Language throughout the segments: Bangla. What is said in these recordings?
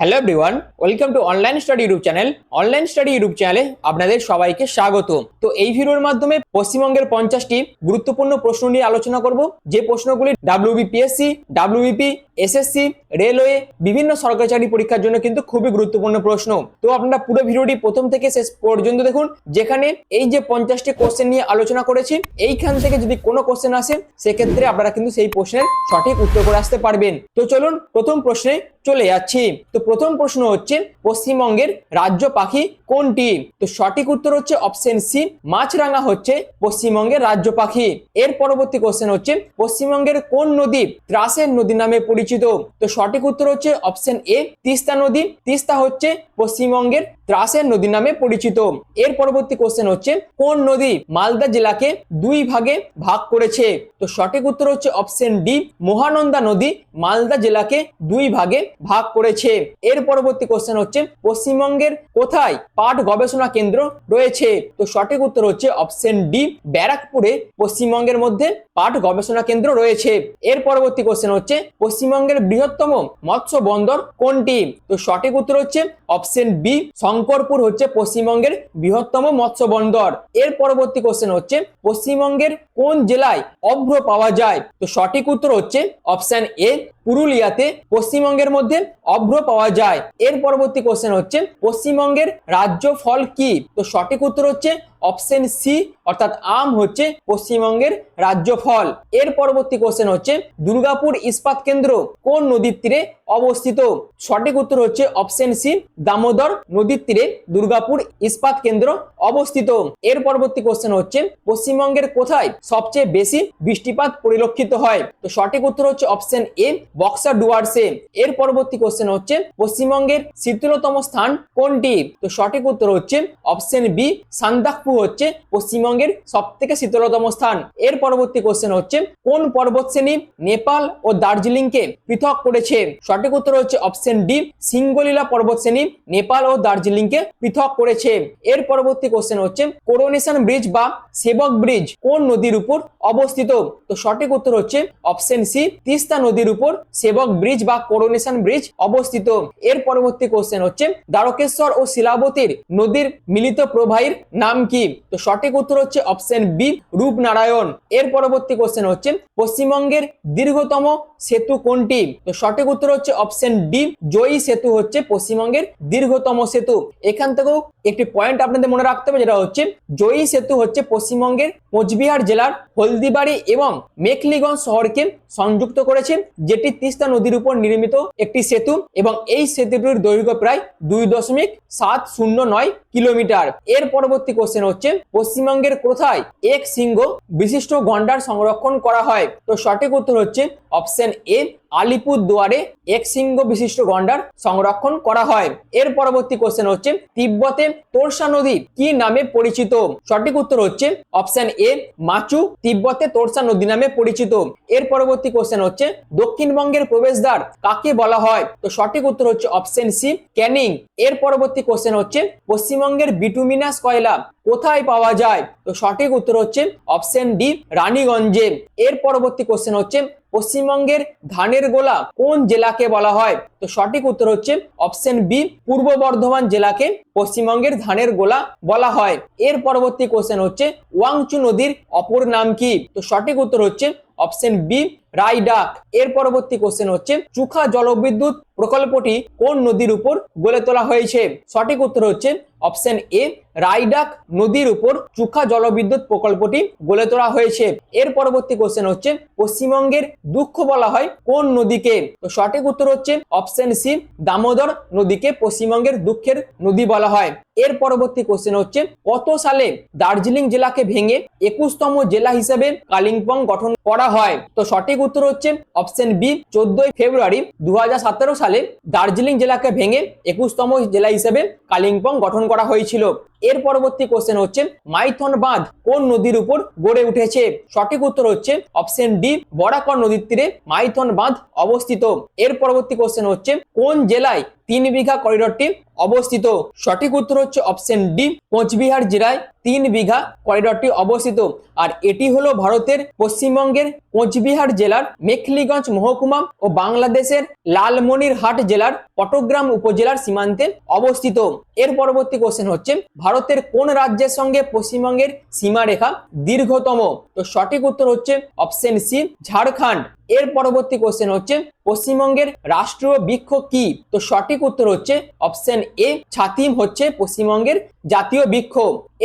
Hello everyone welcome to online study YouTube channel online study YouTube চ্যানেলে আপনাদের সবাইকে স্বাগত তো এই ভিডিওর মাধ্যমে পশ্চিমবঙ্গের পঞ্চাশটি গুরুত্বপূর্ণ প্রশ্ন নিয়ে আলোচনা করব। যে প্রশ্নগুলি ডাব্লিউবিপিএসসি ডাব্লিউবিপি এসএসসি রেলওয়ে বিভিন্ন সরকারি চাকরি পরীক্ষার জন্য কিন্তু খুবই গুরুত্বপূর্ণ প্রশ্ন। তো আপনারা পুরো ভিডিওটি প্রথম থেকে শেষ পর্যন্ত দেখুন। যেখানে এই যে পঞ্চাশটি কোশ্চেন নিয়ে আলোচনা করেছি, এইখান থেকে যদি কোনো কোশ্চেন আসে, সেক্ষেত্রে আপনারা কিন্তু সেই প্রশ্নের সঠিক উত্তর করে আসতে পারবেন। তো চলুন প্রথম প্রশ্নে চলে যাচ্ছি। তো প্রথম প্রশ্ন হচ্ছে, পশ্চিমবঙ্গের রাজ্য পাখি কোনটি? তো সঠিক উত্তর হচ্ছে অপশন সি মাছরাঙা হচ্ছে পশ্চিমবঙ্গের রাজ্য পাখি। এর পরবর্তী কোশ্চেন হচ্ছে, পশ্চিমবঙ্গের কোন নদী ত্রাসের নদী নামে পরিচিত? তো সঠিক উত্তর হচ্ছে অপশন এ তিস্তা নদী। তিস্তা হচ্ছে পশ্চিমবঙ্গের ত্রাসের নদী নামে পরিচিত। এর পরবর্তী কোশ্চেন হচ্ছে, কোন নদী মালদা জেলাকে দুই ভাগে ভাগ করেছে? তো সঠিক উত্তর হচ্ছে অপশন ডি মহানন্দা নদী মালদা জেলাকে দুই ভাগে ভাগ করেছে। এর পরবর্তী কোশ্চেন হচ্ছে, পশ্চিমবঙ্গের কোথায় পাট গবেষণা কেন্দ্র রয়েছে? তো সঠিক উত্তর হচ্ছে অপশন ডি ব্যারাকপুরে পশ্চিমবঙ্গের মধ্যে পাট গবেষণা কেন্দ্র রয়েছে। এর পরবর্তী কোশ্চেন হচ্ছে, পশ্চিমবঙ্গের বৃহত্তম মৎস্য বন্দর কোনটি? তো সঠিক উত্তর হচ্ছে অপশন বি শঙ্করপুর হচ্ছে পশ্চিমবঙ্গের বৃহত্তম মৎস্য বন্দর। এর পরবর্তী কোশ্চেন হচ্ছে, পশ্চিমবঙ্গের কোন জেলায় অভ্র পাওয়া যায়? তো সঠিক উত্তর হচ্ছে অপশন এ পুরুলিয়াতে পশ্চিমবঙ্গের মধ্যে অভ্র পাওয়া যায়। এর পরবর্তী কোশ্চেন হচ্ছে, পশ্চিমবঙ্গের রাজ্য ফল কি? তো সঠিক উত্তর হচ্ছে অপশন সি অর্থাৎ আম হচ্ছে পশ্চিমবঙ্গের রাজ্য ফল। এর পরবর্তী কোশ্চেন হচ্ছে, দুর্গাপুর ইস্পাত কেন্দ্র কোন নদীর তীরে অবস্থিত? সঠিক উত্তর হচ্ছে অপশন সি দামোদর নদীর তীরে দুর্গাপুর ইস্পাত কেন্দ্র অবস্থিত। এর পরবর্তী কোশ্চেন হচ্ছে, পশ্চিমবঙ্গের কোথায় সবচেয়ে বেশি বৃষ্টিপাত পরিলক্ষিত হয়? তো সঠিক উত্তর হচ্ছে অপশন এ বক্সা ডুয়ার্সে। এর পরবর্তী কোশ্চেন হচ্ছে, পশ্চিমবঙ্গের শীতলতম স্থান কোনটি? তো সঠিক উত্তর হচ্ছে অপশন বি সান্দাকপু হচ্ছে পশ্চিমবঙ্গের সব থেকে শীতলতম স্থান। এর পরবর্তী কোশ্চেন হচ্ছে, কোন পর্বত শ্রেণি নেপাল ও দার্জিলিংকে পৃথক করেছে? সঠিক উত্তর হচ্ছে অপশন ডি সিঙ্গলীলা পর্বত শ্রেণি নেপাল ও দার্জিলিংকে পৃথক করেছে। এর পরবর্তী কোশ্চেন হচ্ছে, করোনেশন ব্রিজ বা সেবক ব্রিজ কোন নদীর উপর অবস্থিত? তো সঠিক উত্তর হচ্ছে অপশন সি তিস্তা নদীর উপর সেবক ব্রিজ বা করোনেশন ব্রিজ অবস্থিত। এর পরবর্তী কোশ্চেন হচ্ছে, দ্বারকেশ্বর ও শিলাবতীর নদীর মিলিত প্রবাহীর নাম কি? তো সঠিক উত্তর হচ্ছে অপশন বি রূপনারায়ণ। এর পরবর্তী কোশ্চেন হচ্ছে, পশ্চিমবঙ্গের দীর্ঘতম সেতু কোনটি? তো সঠিক উত্তর হচ্ছে অপশন ডি জয়ী সেতু হচ্ছে পশ্চিমবঙ্গের দীর্ঘতম সেতু। এখান থেকেও একটি পয়েন্ট আপনাদের মনে রাখতে হবে, যেটা হচ্ছে, জয়ী সেতু হচ্ছে পশ্চিমবঙ্গের কোচবিহার জেলার হলদিবাড়ি এবং মেখলিগঞ্জ শহরকে সংযুক্ত করেছে, যেটি তিস্তা নদীর উপর নির্মিত একটি সেতু এবং এই সেতুটির দৈর্ঘ্য প্রায় দুই দশমিক সাত শূন্য নয় কিলোমিটার। এর পরবর্তী কোশ্চেন হচ্ছে, পশ্চিমবঙ্গের কোথায় এক সিংহ বিশিষ্ট গন্ডার সংরক্ষণ করা হয়? তো সঠিক উত্তর হচ্ছে অপশন এ আলিপুর দুয়ারে এক সিংহ বিশিষ্ট গন্ডার সংরক্ষণ করা হয়। এর পরবর্তী কোশ্চেন হচ্ছে, তিব্বতে তোরসা নদী কি নামে পরিচিত? সঠিক উত্তর হচ্ছে অপশন এ মাচু, তিব্বতে তোরসা নদী নামে পরিচিত। এর পরবর্তী কোশ্চেন হচ্ছে দক্ষিণবঙ্গের প্রবেশদ্বার কাকে বলা হয়? তো সঠিক উত্তর হচ্ছে অপশন সি ক্যানিং। এর পরবর্তী কোশ্চেন হচ্ছে, পশ্চিমবঙ্গের বিটুমিনাস কয়লা কোথায় পাওয়া যায়? তো সঠিক উত্তর হচ্ছে অপশন ডি রানীগঞ্জে। এর পরবর্তী কোশ্চেন হচ্ছে, পশ্চিমবঙ্গের ধানের গোলা কোন জেলাকে বলা হয়? তো সঠিক উত্তর হচ্ছে অপশন বি পূর্ব বর্ধমান জেলাকে পশ্চিমবঙ্গের ধানের গোলা বলা হয়। এর পরবর্তী কোশ্চেন হচ্ছে, ওয়াংচু নদীর অপর নাম কি? তো সঠিক উত্তর হচ্ছে অপশন বি রাইডাক। এর পরবর্তী কোশ্চেন হচ্ছে চুখা জলবিদ্যুৎ প্রকল্পটি কোন নদীর উপর গড়ে তোলা হয়েছে? সঠিক উত্তর হচ্ছে অপশন এ, রাইডাক নদীর উপর চুখা জলবিদ্যুৎ প্রকল্পটি গড়ে তোলা হয়েছে। এর পরবর্তী কোশ্চেন হচ্ছে পশ্চিমবঙ্গের দুঃখ বলা হয় কোন নদীকে? তো সঠিক উত্তর হচ্ছে অপশন সি, দামোদর নদীকে পশ্চিমবঙ্গের দুঃখের নদী বলা হয়। এর পরবর্তী কোশ্চেন হচ্ছে কত সালে দার্জিলিং জেলাকে ভেঙে একুশতম জেলা হিসেবে কালিম্পং গঠন করা হয়? তো সঠিক উত্তর হচ্ছে অপশন বি, চোদ্দই ফেব্রুয়ারি দু সালে। দার্জিলিং জেলাকে ভেঙে একুশতম জেলা হিসেবে কালিম্পং গঠন করা হয়েছিল। এর পরবর্তী কোশ্চেন হচ্ছে, মাইথন বাঁধ কোন নদীর উপর গড়ে উঠেছে? সঠিক উত্তর হচ্ছে অপশন ডি বরাকর নদীর তীরে মাইথন বাঁধ অবস্থিত। এর পরবর্তী কোশ্চেন হচ্ছে, কোন জেলায় তিন বিঘা করিডোরটি অবস্থিত? সঠিক উত্তর হচ্ছে অপশন ডি কোচবিহার জেলায় তিন বিঘা করিডোরটি অবস্থিত। আর এটি হলো ভারতের পশ্চিমবঙ্গের কোচবিহার জেলার মেখলিগঞ্জ মহকুমা ও বাংলাদেশের লালমনিরহাট জেলার পটগ্রাম উপজেলার সীমান্তে অবস্থিত। এর পরবর্তী কোশ্চেন হচ্ছে, ভারতের কোন রাজ্যের সঙ্গে পশ্চিমবঙ্গের সীমারেখা দীর্ঘতম? তো সঠিক উত্তর হচ্ছে অপশন সি ঝাড়খণ্ড। এর পরবর্তী কোশ্চেন হচ্ছে, পশ্চিমবঙ্গের রাষ্ট্রীয় বৃক্ষ কি? তো সঠিক উত্তর হচ্ছে অপশন এ ছাতিম হচ্ছে পশ্চিমবঙ্গের জাতীয় বৃক্ষ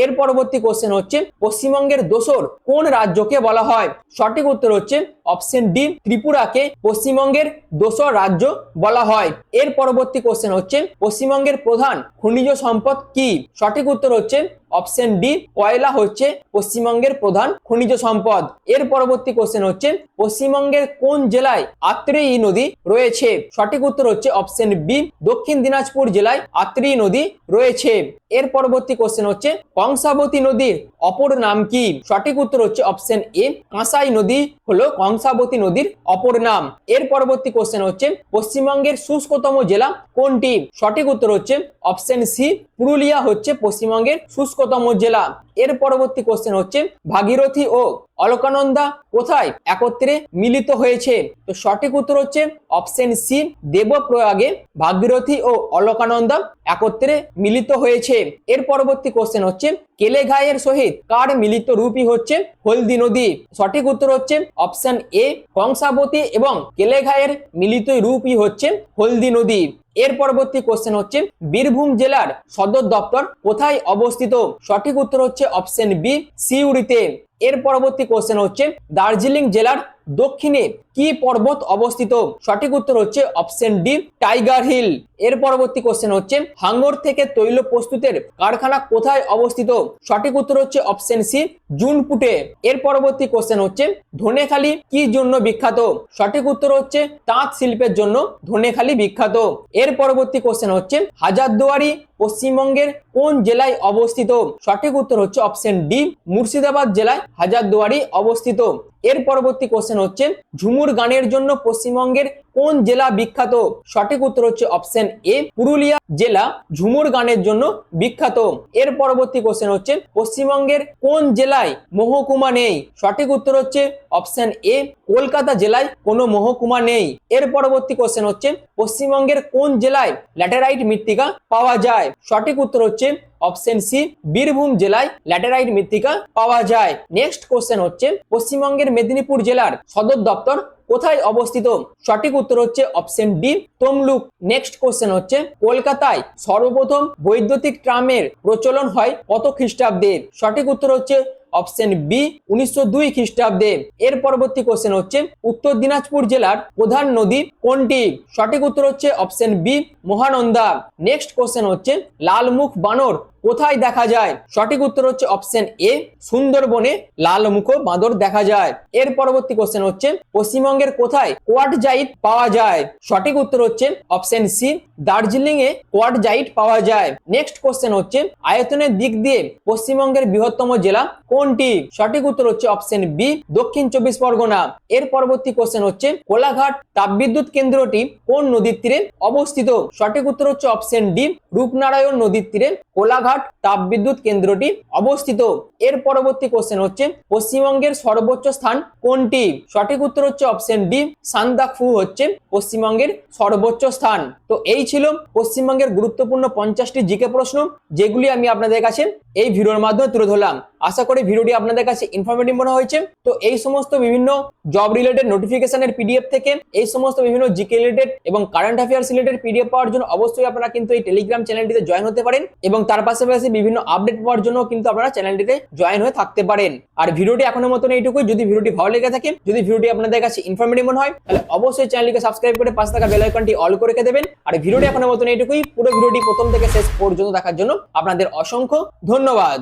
এর পরবর্তী কোশ্চেন হচ্ছে, পশ্চিমবঙ্গের দোসর কোন রাজ্যকে বলা হয়? সঠিক উত্তর হচ্ছে অপশন ডি ত্রিপুরাকে পশ্চিমবঙ্গের দোসর রাজ্য বলা হয়। এর পরবর্তী কোশ্চেন হচ্ছে, পশ্চিমবঙ্গের প্রধান খনিজ সম্পদ কি? সঠিক উত্তর হচ্ছে অপশন ডি কয়লা হচ্ছে পশ্চিমবঙ্গের প্রধান খনিজ সম্পদ। এর পরবর্তী কোশ্চেন হচ্ছে, পশ্চিমবঙ্গের কোন জেলায় আত্রেয়ী নদী রয়েছে? সঠিক উত্তর হচ্ছে অপশন বি দক্ষিণ দিনাজপুর জেলায় আত্রেয়ী নদী রয়েছে। এর পরবর্তী কোশ্চেন হচ্ছে, কংসাবতী নদীর অপর নাম কি? সঠিক উত্তর হচ্ছে অপশন এ কাঁসাই নদী হলো কংসাবতী নদীর অপর নাম। এর পরবর্তী কোশ্চেন হচ্ছে, পশ্চিমবঙ্গের শুষ্কতম জেলা কোনটি? সঠিক উত্তর হচ্ছে অপশন সি পুরুলিয়া হচ্ছে পশ্চিমবঙ্গের শুষ্কতম জেলা। এর পরবর্তী কোশ্চেন হচ্ছে, ভাগীরথী ও অলকানন্দা কোথায় একত্রে মিলিত হয়েছে? তো সঠিক উত্তর হচ্ছে অপশন সি দেবপ্রয়াগে ভাগীরথী ও অলকানন্দা একত্রে মিলিত হয়েছে। এর পরবর্তী কোশ্চেন হচ্ছে, কেলেঘাইয়ের সহিত কার মিলিত রূপই হচ্ছে হলদি নদী? সঠিক উত্তর হচ্ছে অপশন এ কংসাবতী এবং কেলেঘাইয়ের মিলিত রূপই হচ্ছে হলদি নদী। এর পরবর্তী কোশ্চেন হচ্ছে, বীরভূম জেলার সদর দপ্তর কোথায় অবস্থিত? সঠিক উত্তর হচ্ছে অপশন বি সিউড়িতে। এর পরবর্তী কোশ্চেন হচ্ছে, দার্জিলিং জেলার দক্ষিণে কি পর্বত অবস্থিত? সঠিক উত্তর হচ্ছে অপশন ডি টাইগার হিল এর পরবর্তী কোশ্চেন হচ্ছে, হাঙ্গর থেকে তৈল প্রস্তুতের কারখানা কোথায় অবস্থিত? সঠিক উত্তর হচ্ছে অপশন সি জুনপুটে। এর পরবর্তী কোশ্চেন হচ্ছে, ধনেখালি কি জন্য বিখ্যাত? সঠিক উত্তর হচ্ছে, তাঁত শিল্পের জন্য ধনেখালি বিখ্যাত। এর পরবর্তী কোশ্চেন হচ্ছে, হাজারদুয়ারি পশ্চিমবঙ্গের কোন জেলায় অবস্থিত? সঠিক উত্তর হচ্ছে অপশন ডি মুর্শিদাবাদ জেলায় হাজারদুয়ারি অবস্থিত। এর পরবর্তী কোশ্চেন হচ্ছে, ঝুমুর গানের জন্য পশ্চিমবঙ্গের কোন জেলা বিখ্যাত? সঠিক উত্তর হচ্ছে অপশন এ পুরুলিয়া জেলা, ঝুমুর গানের জন্য বিখ্যাত। এর পরবর্তী কোশ্চেন হচ্ছে, পশ্চিমবঙ্গের কোন জেলায় মহকুমা নেই? সঠিক উত্তর হচ্ছে অপশন এ কলকাতা জেলায় কোনো মহকুমা নেই। এর পরবর্তী কোশ্চেন হচ্ছে, পশ্চিমবঙ্গের কোন জেলায় ল্যাটেরাইট মৃত্তিকা পাওয়া যায়? সঠিক উত্তর হচ্ছে অপশন সি বীরভূম জেলায় ল্যাটেরাইট মৃত্তিকা পাওয়া যায়। নেক্সট কোশ্চেন হচ্ছে, পশ্চিমবঙ্গের মেদিনীপুর জেলার সদর দপ্তর কোথায় অবস্থিত? সঠিক উত্তর হচ্ছে option D Tamluk. Next question হচ্ছে, কলকাতায় সর্বপ্রথম বৈদ্যুতিক ট্রামের প্রচলন হয় কত খ্রিস্টাব্দে? সঠিক উত্তর হচ্ছে অপশন বি উনিশশো দুই খ্রিস্টাব্দে। এর পরবর্তী কোশ্চেন হচ্ছে, উত্তর দিনাজপুর জেলার প্রধান নদী কোনটি? সঠিক উত্তর হচ্ছে option B Mahananda. Next question হচ্ছে, লালমুখ বানর কোথায় দেখা যায়? সঠিক উত্তর হচ্ছে অপশন এ সুন্দরবনে লালমুখ বাঁদর দেখা যায়। এর পরবর্তী কোশ্চেন হচ্ছে পশ্চিমবঙ্গের কোথায় কোয়াটজাইট পাওয়া যায়? সঠিক উত্তর হচ্ছে অপশন সি দার্জিলিং এ কোয়াটজাইট পাওয়া যায়। নেক্সট কোশ্চেন হচ্ছে, আয়তনের দিক দিয়ে পশ্চিমবঙ্গের বৃহত্তম জেলা কোনটি? সঠিক উত্তর হচ্ছে অপশন বি, দক্ষিণ চব্বিশ পরগনা। এর পরবর্তী কোশ্চেন হচ্ছে, কোলাঘাট তাপবিদ্যুৎ কেন্দ্রটি কোন নদীর তীরে অবস্থিত? সঠিক উত্তর হচ্ছে অপশন ডি, রূপনারায়ণ নদীর তীরে কোলাঘাট তাপবিদ্যুৎ কেন্দ্রটি অবস্থিত। এর পরবর্তী কোশ্চেন হচ্ছে, পশ্চিমবঙ্গের সর্বোচ্চ স্থান কোনটি? সঠিক উত্তর হচ্ছে অপশন ডি, সান্দাকফু হচ্ছে পশ্চিমবঙ্গের সর্বোচ্চ স্থান। তো এই ছিল পশ্চিমবঙ্গের গুরুত্বপূর্ণ পঞ্চাশটি জিকে প্রশ্ন, যেগুলি আমি আপনাদের কাছে এই ভিডিওর মাধ্যমে তুলে ধরলাম। আশা করি ভিডিওটি আপনাদের কাছে ইনফরমেটিভ মনে হয়েছে। তো এই সমস্ত বিভিন্ন জব রিলেটেড নোটিফিকেশনের পিডিএফ থেকে এই সমস্ত বিভিন্ন জিকে রিলেটেড এবং কারেন্ট অ্যাফেয়ার্স রিলেটেড পিডিএফ পাওয়ার জন্য অবশ্যই আপনারা কিন্তু এই টেলিগ্রাম চ্যানেলটিতে জয়েন হতে পারেন এবং তার পাশাপাশি বিভিন্ন আপডেট পাওয়ার জন্য কিন্তু আপনারা চ্যানেলটিতে জয়েন হয়ে থাকতে পারেন। আর ভিডিওটি এখনও মতন এইটুকুই। যদি ভিডিওটি ভালো লেগে থাকে, যদি ভিডিওটি আপনাদের কাছে ইনফরমেটিভ মনে হয়, তাহলে অবশ্যই চ্যানেলটিকে সাবস্ক্রাইব করে পাশে থাকা বেল আইকনটি অল করে দেবেন। আর ভিডিওটি এখনও মতন এইটুকুই। পুরো ভিডিওটি প্রথম থেকে শেষ পর্যন্ত দেখার জন্য আপনাদের অসংখ্য ধন্যবাদ।